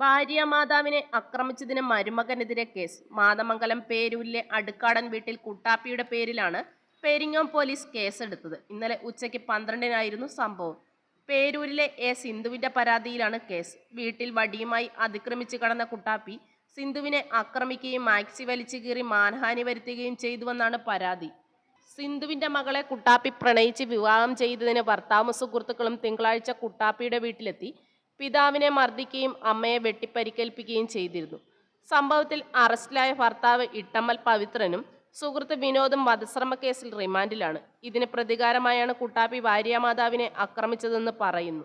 ഭാര്യ മാതാവിനെ ആക്രമിച്ചതിന് മരുമകനെതിരെ കേസ്. മാതമംഗലം പേരൂരിലെ അടുക്കാടൻ വീട്ടിൽ കുട്ടാപ്പിയുടെ പേരിലാണ് പെരിങ്ങോം പോലീസ് കേസെടുത്തത്. ഇന്നലെ ഉച്ചയ്ക്ക് പന്ത്രണ്ടിനായിരുന്നു സംഭവം. പേരൂരിലെ എ സിന്ധുവിന്റെ പരാതിയിലാണ് കേസ്. വീട്ടിൽ വടിയുമായി അതിക്രമിച്ചു കടന്ന കുട്ടാപ്പി സിന്ധുവിനെ ആക്രമിക്കുകയും മാക്സി വലിച്ചു കീറി മാനഹാനി വരുത്തുകയും ചെയ്തുവെന്നാണ് പരാതി. സിന്ധുവിന്റെ മകളെ കുട്ടാപ്പി പ്രണയിച്ച് വിവാഹം ചെയ്തതിന് ഭർത്താവും സുഹൃത്തുക്കളും തിങ്കളാഴ്ച കുട്ടാപ്പിയുടെ വീട്ടിലെത്തി പിതാവിനെ മർദ്ദിക്കുകയും അമ്മയെ വെട്ടിപ്പരിക്കേൽപ്പിക്കുകയും ചെയ്തിരുന്നു. സംഭവത്തിൽ അറസ്റ്റിലായ ഭർത്താവ് ഇട്ടമ്മൽ പവിത്രനും സുഹൃത്ത് വിനോദും വധശ്രമ കേസിൽ റിമാൻഡിലാണ്. ഇതിന് പ്രതികാരമായാണ് കുട്ടാപ്പി ഭാര്യാമാതാവിനെ ആക്രമിച്ചതെന്ന് പറയുന്നു.